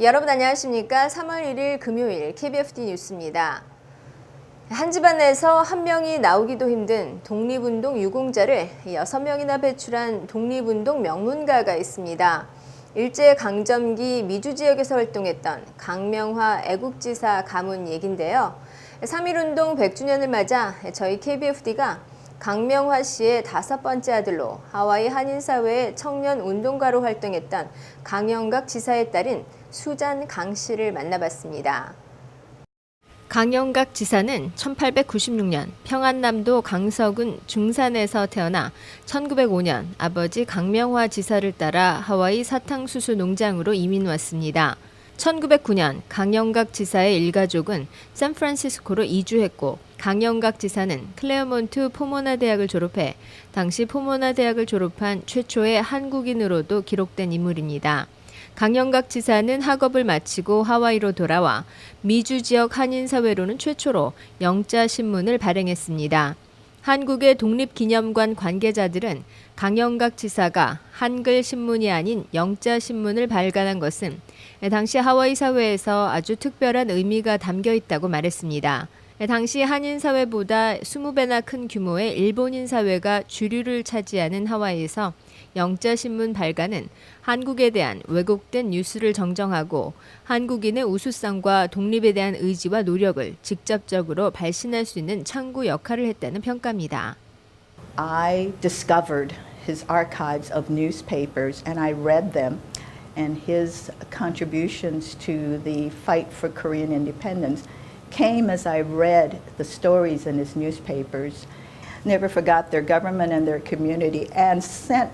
여러분 안녕하십니까? 3월 1일 금요일 KBFD 뉴스입니다. 한 집안에서 한 명이 나오기도 힘든 독립운동 유공자를 6명이나 배출한 독립운동 명문가가 있습니다. 일제강점기 미주 지역에서 활동했던 강명화 애국지사 가문 얘긴데요. 3.1운동 100주년을 맞아 저희 KBFD가 강명화 씨의 다섯 번째 아들로 하와이 한인사회의 청년 운동가로 활동했던 강영각 지사의 딸인 수잔 강 씨를 만나봤습니다. 강영각 지사는 1896년 평안남도 강서군 중산에서 태어나 1905년 아버지 강명화 지사를 따라 하와이 사탕수수 농장으로 이민 왔습니다. 1909년 강영각 지사의 일가족은 샌프란시스코로 이주했고 강영각 지사는 클레어몬트 포모나 대학을 졸업해 당시 포모나 대학을 졸업한 최초의 한국인으로도 기록된 인물입니다. 강영각 지사는 학업을 마치고 하와이로 돌아와 미주 지역 한인사회로는 최초로 영자 신문을 발행했습니다. 한국의 독립기념관 관계자들은 강영각 지사가 한글 신문이 아닌 영자 신문을 발간한 것은 당시 하와이 사회에서 아주 특별한 의미가 담겨 있다고 말했습니다. 당시 한인 사회보다 20배나 큰 규모의 일본인 사회가 주류를 차지하는 하와이에서 영자 신문 발간은 한국에 대한 왜곡된 뉴스를 정정하고 한국인의 우수성과 독립에 대한 의지와 노력을 직접적으로 발신할 수 있는 창구 역할을 했다는 평가입니다. I discovered his archives of newspapers and I read them, and his contributions to the fight for Korean independence came as I read the stories in his newspapers. Never forgot their government and their community and sent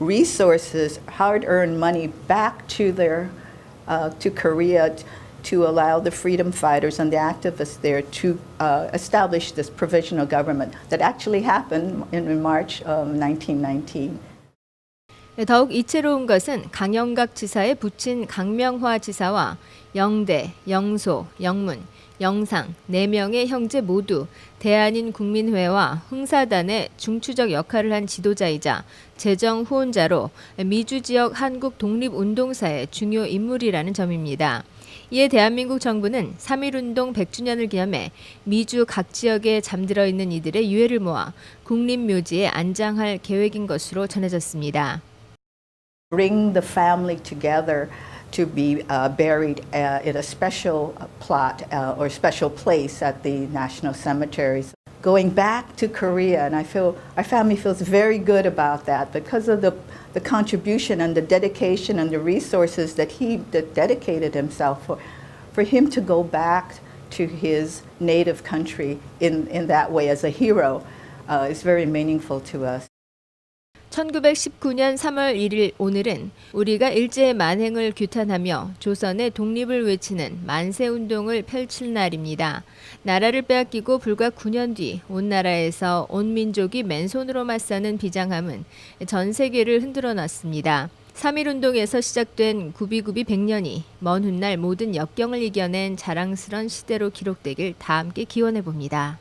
resources, hard earned money, back to, their, uh, to Korea to allow the freedom fighters and the activists there to uh, establish this provisional government that actually happened in, in March of 1919. 더욱 이채로운 것은 강영각 지사의 부친 강명화 지사와 영대, 영소, 영문, 영상 네 명의 형제 모두 대한인 국민회와 흥사단의 중추적 역할을 한 지도자이자 재정 후원자로 미주 지역 한국 독립 운동사의 중요 인물이라는 점입니다. 이에 대한민국 정부는 3.1운동 100주년을 기념해 미주 각 지역에 잠들어 있는 이들의 유해를 모아 국립묘지에 안장할 계획인 것으로 전해졌습니다. Bring the family together to be uh, buried uh, in a special plot uh, or special place at the national cemeteries. Going back to Korea, and I feel our family feels very good about that because of the, the contribution and the dedication and the resources that he that dedicated himself for. For him to go back to his native country in, in that way as a hero uh, is very meaningful to us. 1919년 3월 1일 오늘은 우리가 일제의 만행을 규탄하며 조선의 독립을 외치는 만세 운동을 펼칠 날입니다. 나라를 빼앗기고 불과 9년 뒤 온 나라에서 온 민족이 맨손으로 맞서는 비장함은 전 세계를 흔들어 놨습니다. 3.1 운동에서 시작된 구비구비 100년이 먼 훗날 모든 역경을 이겨낸 자랑스런 시대로 기록되길 다 함께 기원해 봅니다.